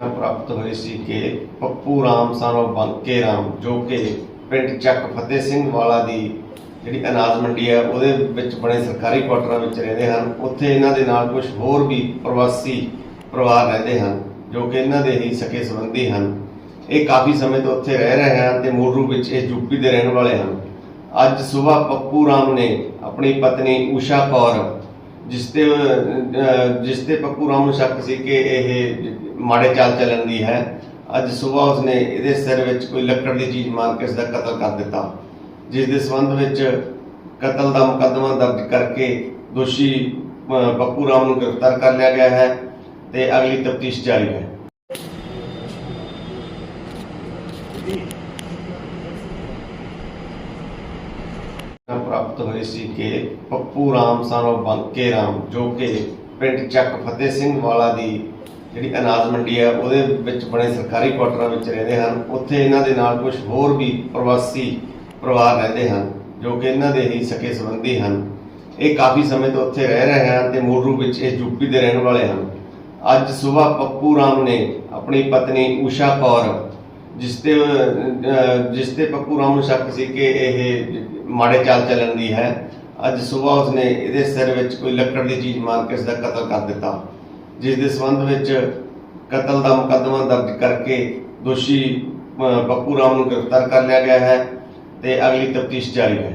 ਪ੍ਰਾਪਤ ਹੋਈ ਸੀ ਕਿ ਪੱਪੂ ਰਾਮ ਸਾਨੋ ਬੰਕੇ ਰਾਮ, ਜੋ ਕਿ ਪਿੰਡ ਚੱਕ ਫਤਿਹ ਸਿੰਘ ਵਾਲਾ ਦੀ ਜਿਹੜੀ ਅਨਾਜ ਮੰਡੀ ਹੈ, ਉਹਦੇ ਵਿੱਚ ਬਣੇ ਸਰਕਾਰੀ ਕੁਆਟਰਾਂ ਵਿੱਚ ਰਹਿੰਦੇ ਹਨ। ਉੱਥੇ ਇਹਨਾਂ ਦੇ ਨਾਲ ਕੁਝ ਹੋਰ ਵੀ ਪ੍ਰਵਾਸੀ ਪਰਿਵਾਰ ਰਹਿੰਦੇ ਹਨ, ਜੋ ਕਿ ਇਹਨਾਂ ਦੇ ਹੀ ਸਕੇ ਸੰਬੰਧੀ ਹਨ। ਇਹ ਕਾਫੀ ਸਮੇਂ ਤੋਂ ਉੱਥੇ ਰਹਿ ਰਹੇ ਹਨ ਤੇ ਮੂਲ ਰੂਪ ਵਿੱਚ ਇਹ ਯੂਪੀ ਦੇ ਰਹਿਣ ਵਾਲੇ ਹਨ। ਅੱਜ ਸਵੇਰ ਪੱਪੂ ਰਾਮ ਨੇ ਆਪਣੀ ਪਤਨੀ ਊਸ਼ਾ ਕੌਰ ਜਿਸ ਤੇ ਜਿਸ ਤੇ ਪੱਪੂ ਰਾਮ ਨੂੰ ਸ਼ੱਕ ਸੀ ਕਿ ਇਹ ਮਾੜੇ ਚਾਲ ਚੱਲਣ ਦੀ ਹੈ, ਅੱਜ ਸਵੇਰ ਉਸਨੇ ਇਹਦੇ ਸਿਰ ਵਿੱਚ ਕੋਈ ਲੱਕੜ ਦੀ ਚੀਜ਼ ਮਾਰ ਕੇ ਇਸ ਦਾ ਕਤਲ ਕਰ ਦਿੱਤਾ। ਜਿਸ ਦੇ ਸੰਬੰਧ ਵਿੱਚ ਕਤਲ ਦਾ ਮੁਕੱਦਮਾ ਦਰਜ ਕਰਕੇ ਦੋਸ਼ੀ ਪੱਪੂ ਰਾਮ ਨੂੰ ਗ੍ਰਿਫਤਾਰ ਕਰ ਲਿਆ ਗਿਆ ਹੈ ਤੇ ਅਗਲੀ ਤਫਤੀਸ਼ ਜਾਰੀ ਹੈ। ਪ੍ਰਾਪਤ ਹੋਈ ਸੀ ਕਿ ਪੱਪੂ ਰਾਮ ਸਾਨੋ ਬੰਕੇ ਰਾਮ, ਜੋ ਕਿ ਪਿੰਡ ਚੱਕ ਫਤਿਹ ਸਿੰਘ ਵਾਲਾ ਦੀ ਜਿਹੜੀ ਅਨਾਜ ਮੰਡੀ ਹੈ, ਉਹਦੇ ਵਿੱਚ ਬਣੇ ਸਰਕਾਰੀ ਕੁਆਟਰਾਂ ਵਿੱਚ ਰਹਿੰਦੇ ਹਨ। ਉੱਥੇ ਇਹਨਾਂ ਦੇ ਨਾਲ ਕੁਝ ਹੋਰ ਵੀ ਪ੍ਰਵਾਸੀ ਪਰਿਵਾਰ ਰਹਿੰਦੇ ਹਨ, ਜੋ ਕਿ ਇਹਨਾਂ ਦੇ ਹੀ ਸਕੇ ਸੰਬੰਧੀ ਹਨ। ਇਹ ਕਾਫੀ ਸਮੇਂ ਤੋਂ ਉੱਥੇ ਰਹਿ ਰਹੇ ਹਨ ਤੇ ਮੂਲ ਰੂਪ ਵਿੱਚ ਇਹ ਯੂਪੀ ਦੇ ਰਹਿਣ ਵਾਲੇ ਹਨ। ਅੱਜ ਸਵੇਰ ਪੱਪੂ ਰਾਮ ਨੇ ਆਪਣੀ ਪਤਨੀ ਊਸ਼ਾ ਕੌਰ ਜਿਸ ਤੇ ਪੱਪੂ ਰਾਮ ਨੂੰ ਸ਼ੱਕ ਸੀ ਕਿ ਇਹ ਮਾੜੇ ਚਾਲ ਚੱਲਣ ਦੀ ਹੈ, ਅੱਜ ਸਵੇਰ ਉਸਨੇ ਇਹਦੇ ਸਿਰ ਵਿੱਚ ਕੋਈ ਲੱਕੜ ਦੀ ਚੀਜ਼ ਮਾਰ ਕੇ ਇਸ ਦਾ ਕਤਲ ਕਰ ਦਿੱਤਾ। ਜਿਸ ਦੇ ਸਬੰਧ ਵਿੱਚ ਕਤਲ ਦਾ ਮੁਕੱਦਮਾ ਦਰਜ ਕਰਕੇ ਦੋਸ਼ੀ ਪੱਪੂ ਰਾਮ ਨੂੰ ਗ੍ਰਿਫਤਾਰ ਕਰ ਲਿਆ ਗਿਆ ਹੈ ਤੇ ਅਗਲੀ ਤਫਤੀਸ਼ ਜਾਰੀ ਹੈ।